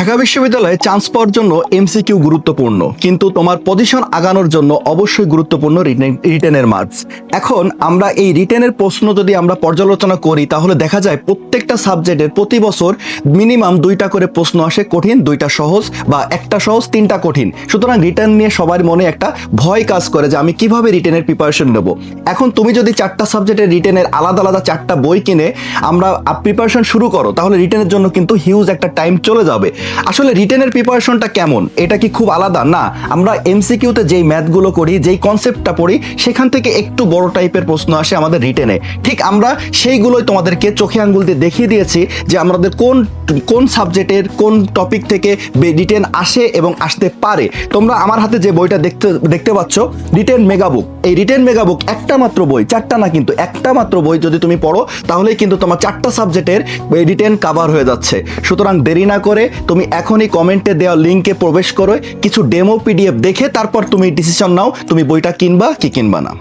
ঢাকা বিশ্ববিদ্যালয়ে চান্স পাওয়ার জন্য এমসিকিউ গুরুত্বপূর্ণ। কিন্তু তোমার পজিশন আগানোর জন্য অবশ্যই গুরুত্বপূর্ণ রিটেনের মার্কস এখন আমরা এই রিটেনের প্রশ্ন যদি আমরা পর্যালোচনা করি, তাহলে দেখা যায় প্রত্যেকটা সাবজেক্টের প্রতি বছর মিনিমাম দুইটা করে প্রশ্ন আসে কঠিন, দুইটা সহজ বা একটা সহজ, তিনটা কঠিন। সুতরাং রিটার্ন নিয়ে সবার মনে একটা ভয় কাজ করে যে আমি কীভাবে রিটেনের প্রিপারেশন নেব। এখন তুমি যদি চারটা সাবজেক্টের রিটেনের আলাদা আলাদা চারটা বই কিনে আমরা প্রিপারেশন শুরু করো, তাহলে রিটেনের জন্য কিন্তু হিউজ একটা টাইম চলে যাবে। আসলে রিটেনের প্রিপারেশনটা কেমন? এটা কি খুব আলাদা? না, আমরা এমসিকিউতে যেই ম্যাথগুলো করি, যেই কনসেপ্টটা পড়ি, সেখান থেকে একটু বড় টাইপের প্রশ্ন আসে আমাদের রিটেনে ঠিক আমরা সেইগুলোই তোমাদেরকে চোখে আঙ্গুল দিয়ে দেখিয়ে দিয়েছি যে আমাদের কোন কোন সাবজেক্টের কোন টপিক থেকে রিটেন আসে এবং আসতে পারে। তোমরা আমার হাতে যে বইটা দেখতে দেখতে পাচ্ছ রিটেন মেগাবুক এই রিটেন মেগাবুক একটা মাত্র বই, চারটা না কিন্তু একটা মাত্র বই যদি তুমি পড়ো, তাহলেই কিন্তু তোমার চারটা সাবজেক্টের রিটেন কাভার হয়ে যাচ্ছে। সুতরাং দেরি না করে তুমি এখনই কমেন্টে দেওয়া লিঙ্কে প্রবেশ করো, কিছু ডেমো পিডিএফ দেখে তারপর তুমি ডিসিশন নাও, তুমি বইটা কিনবা কি কিনবা না।